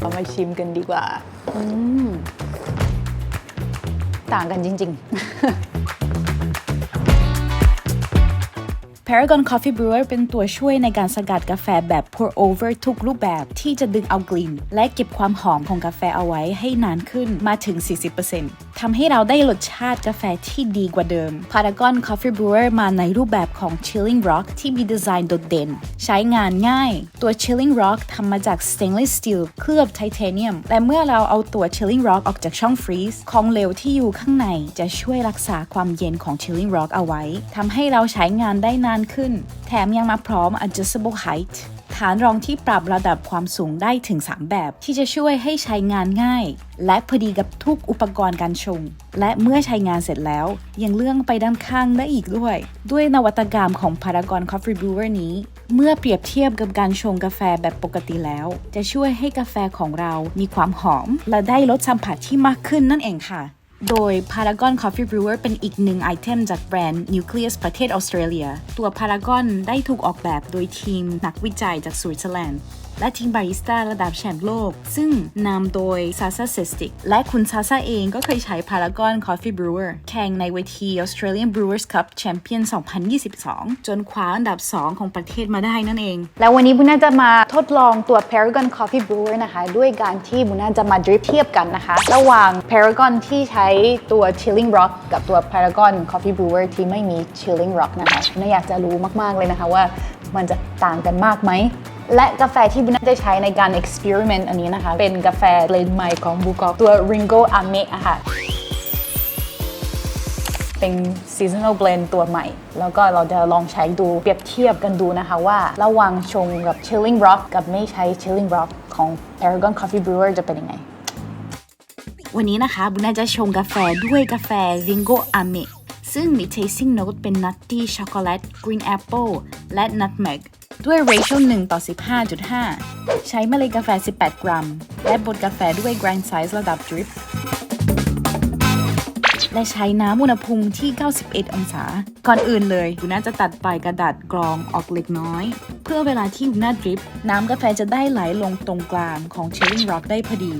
เรามาชิมกันดีกว่า อืม ต่างกันจริง ๆ Paragon Coffee Brewer เป็นตัวช่วยในการสกัดกาแฟแบบ pour over ทุกรูปแบบที่จะดึงเอากลิ่น และเก็บความหอมของกาแฟเอาไว้ให้นานขึ้นมาถึง 40%ทำให้เราได้รสชาติกาแฟที่ดีกว่าเดิม Paragon Coffee Brewer มาในรูปแบบของ Chilling Rock ที่มีดีไซน์โดดเด่น ใช้งานง่าย ตัว Chilling Rock ทำมาจาก stainless steel เคลือบไทเทเนียม และเมื่อเราเอาตัว Chilling Rock ออกจากช่องฟรีซของเหลวที่อยู่ข้างในจะช่วยรักษาความเย็นของ Chilling Rock เอาไว้ทำให้เราใช้งานได้นานขึ้น แถมยังมาพร้อม adjustable height ฐานรองที่ปรับระดับความสูงได้ถึง 3 แบบ ที่จะช่วยให้ใช้งานง่าย และพอดีกับทุกอุปกรณ์การชง และเมื่อใช้งานเสร็จแล้ว ยังเลื่อนไปด้านข้างได้อีกด้วย ด้วยนวัตกรรมของ Paragon Coffee Brewer นี้ เมื่อเปรียบเทียบกับการชงกาแฟแบบปกติแล้ว จะช่วยให้กาแฟของเรามีความหอม และได้รสสัมผัสที่มากขึ้นนั่นเองค่ะ โดย Paragon Coffee Brewer เป็นอีกหนึ่งไอเทมจากแบรนด์ Nucleus ประเทศออสเตรเลีย ตัว Paragon ได้ถูกออกแบบโดยทีมนักวิจัยจากสวิตเซอร์แลนด์ และทีมบาริสต้าระดับแชมป์โลก ซึ่งนำโดยซาซาเซสติกและคุณซาซาเองก็เคยใช้ Paragon Coffee Brewer แข่งในเวที Australian Brewers Cup Champion 2022 จนคว้าอันดับ 2 ของประเทศมาได้นั่นเอง แล้ววันนี้บุญน่าจะมาทดลองตัว Paragon Coffee Brewer นะคะ ด้วยการที่บุญน่าจะมาดริปเทียบกันนะคะ ระหว่าง Paragon ที่ใช้ตัว Chilling Rock กับตัว Paragon Coffee Brewer ที่ไม่มี Chilling Rock นะคะบุน่าอยากจะรู้มาก ๆ เลยนะคะว่ามันจะต่างกันมากไหม และกาแฟที่บุน่าจะใช้ในการ experiment อันนี้นะคะ เป็นกาแฟเบลนด์ใหม่ของบูกอกตัว Ringo Ame อะค่ะเป็น seasonal blend ตัวใหม่ แล้วก็เราจะลองใช้ดูเปรียบเทียบกันดูนะคะว่า ระหว่างชงกับ chilling rock กับไม่ใช้ chilling rock ของ Paragon Coffee Brewer จะเป็นยังไง วันนี้นะคะบุญน่าจะชงกาแฟด้วยกาแฟ Ringo Ame ซึ่งมี tasting note เป็น nutty chocolate green apple และ nutmeg ด้วย ratio 1 ต่อ 15.5 ใช้เมล็ดกาแฟ 18 กรัม และบดกาแฟด้วย grind size ระดับ drip และใช้น้ำอุณหภูมิที่ 91 องศา ก่อนอื่นเลยบุญน่าจะตัดปลายกระดาษกรองออกเล็กน้อย เพื่อเวลาที่บุญน่าดริป น้ำกาแฟจะได้ไหลลงตรงกลางของ chilling rock ได้พอดี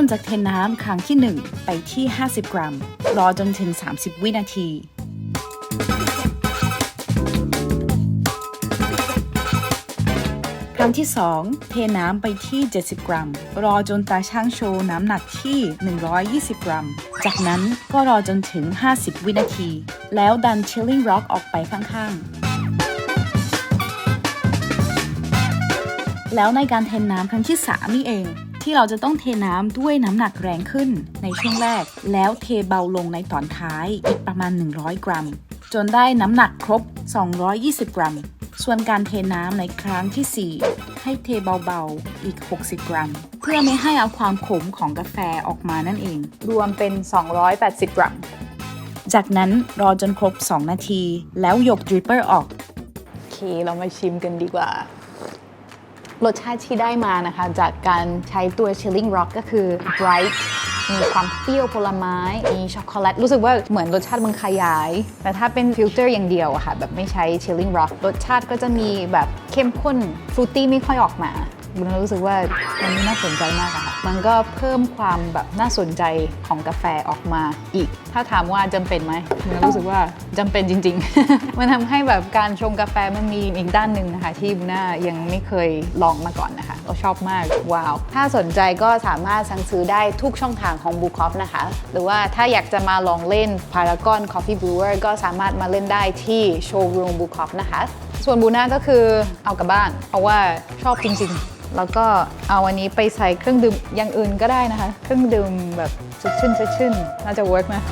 ริ่มจากเทน้ำครั้งที่ 1 ไปที่ 50 กรัม รอจนถึง 30 วินาที ครั้งที่ 2 เทน้ำไปที่ 70 กรัม รอจนตาช่างโชว์น้ำหนักที่ 120 กรัม จากนั้นก็รอจนถึง 50 วินาที แล้วดัน chilling rock ออกไปข้างๆแล้วในการเทน้ำครั้งที่ 3 นี่เอง ที่เราจะต้องเทน้ำด้วยน้ำหนักแรงขึ้นในช่วงแรก แล้วเทเบาลงในตอนท้ายอีกประมาณ 100 กรัม จนได้น้ำหนักครบ 220 กรัม ส่วนการเทน้ำในครั้งที่ 4 ให้เทเบาๆอีก 60 กรัม เพื่อไม่ให้เอาความขมของกาแฟออกมานั่นเอง รวมเป็น 280 กรัม จากนั้นรอจนครบ 2 นาที แล้วยกดริปเปอร์ออก โอเค เรามาชิมกันดีกว่า รสชาติที่ได้มานะคะ จากการใช้ตัว chilling rock ก็คือ bright มีความเปรี้ยวผลไม้ มีช็อกโกแลต รู้สึกว่าเหมือนรสชาติมันขยาย แต่ถ้าเป็นฟิลเตอร์อย่างเดียวอะค่ะ แบบไม่ใช้ chilling rock รสชาติก็จะมีแบบเข้มข้นฟรุตตี้ไม่ค่อยออกมาบุญรู้สึกว่ามันน่าสนใจมากอะค่ะ มันก็เพิ่มความแบบน่าสนใจของกาแฟออกมาอีก ถ้าถามว่าจำเป็นไหมบุญรู้สึกว่าจำเป็นจริง ๆ มันทำให้แบบการชงกาแฟมันมีอีกด้านหนึ่งนะคะ ที่บุญน่ายังไม่เคยลองมาก่อนนะคะก็ชอบมากว้าว ถ้าสนใจก็สามารถสั่งซื้อได้ทุกช่องทางของ b o o k o f นะคะ หรือว่าถ้าอยากจะมาลองเล่น Paragon Coffee Brewer ก็สามารถมาเล่นได้ที่โชว์รูม b o o k o f นะคะ ส่วนบูน่าก็คือเอากลับบ้าน เพราะว่าชอบจริง ๆ แล้วก็เอาวันนี้ไปใส่เครื่องดื่มอย่างอื่นก็ได้นะคะ เครื่องดื่มแบบสดชื่นสดชื่นน่าจะเวิร์กนะ